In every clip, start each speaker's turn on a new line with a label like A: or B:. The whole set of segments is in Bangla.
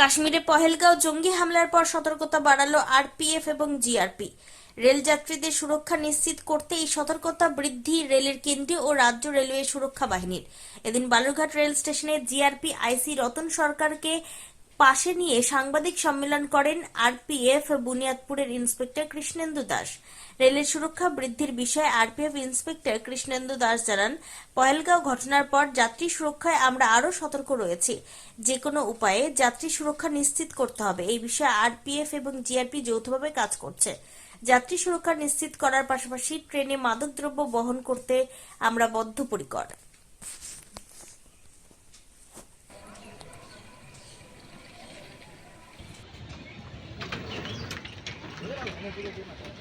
A: কাশ্মীরে পহেলগাঁও জঙ্গি হামলার পর সতর্কতা বাড়ালো আরপিএফ এবং জিআরপি। রেল যাত্রীদের সুরক্ষা নিশ্চিত করতে এই সতর্কতা বৃদ্ধি রেলের কেন্দ্রীয় ও রাজ্য রেলওয়ে সুরক্ষা বাহিনীর। এদিন বালুরঘাট রেল স্টেশনে জিআরপি, আইসি, রতন সরকারকে পাশে নিয়ে সাংবাদিক সম্মেলন করেন আরপিএফ বুনিয়াদপুরের ইন্সপেক্টর কৃষ্ণেন্দু দাস। রেলের সুরক্ষা বৃদ্ধির বিষয়ে আরপিএফ ইন্সপেক্টর কৃষ্ণেন্দু দাস জানান, পহেলগাঁও ঘটনার পর যাত্রী সুরক্ষায় আমরা আরও সতর্ক রয়েছি। যে কোনো উপায়ে যাত্রী সুরক্ষা নিশ্চিত করতে হবে। এই বিষয়ে আরপিএফ এবং জিআরপি যৌথভাবে কাজ করছে। যাত্রী সুরক্ষা নিশ্চিত করার পাশাপাশি ট্রেনে মাদকদ্রব্য বহন করতে আমরা বদ্ধপরিকর।
B: Thank you.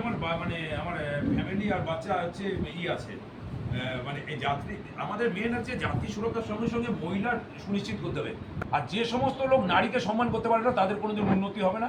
B: আমার মানে আমার ফ্যামিলি আর বাচ্চা হচ্ছে, ই আছে। মানে এই যাত্রী, আমাদের মেন হচ্ছে যাত্রী সুরক্ষার সঙ্গে সঙ্গে মহিলার সুনিশ্চিত করতে হবে। আর যে সমস্ত লোক নারীকে সম্মান করতে পারে না, তাদের কোনোদিন উন্নতি হবে না।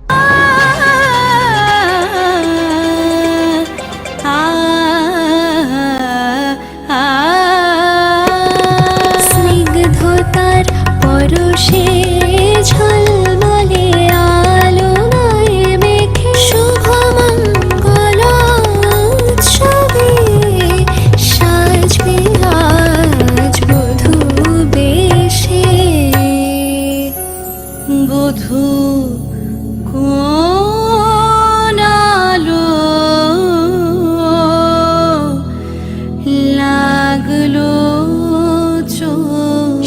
C: স্নিগ্ধতার পরশে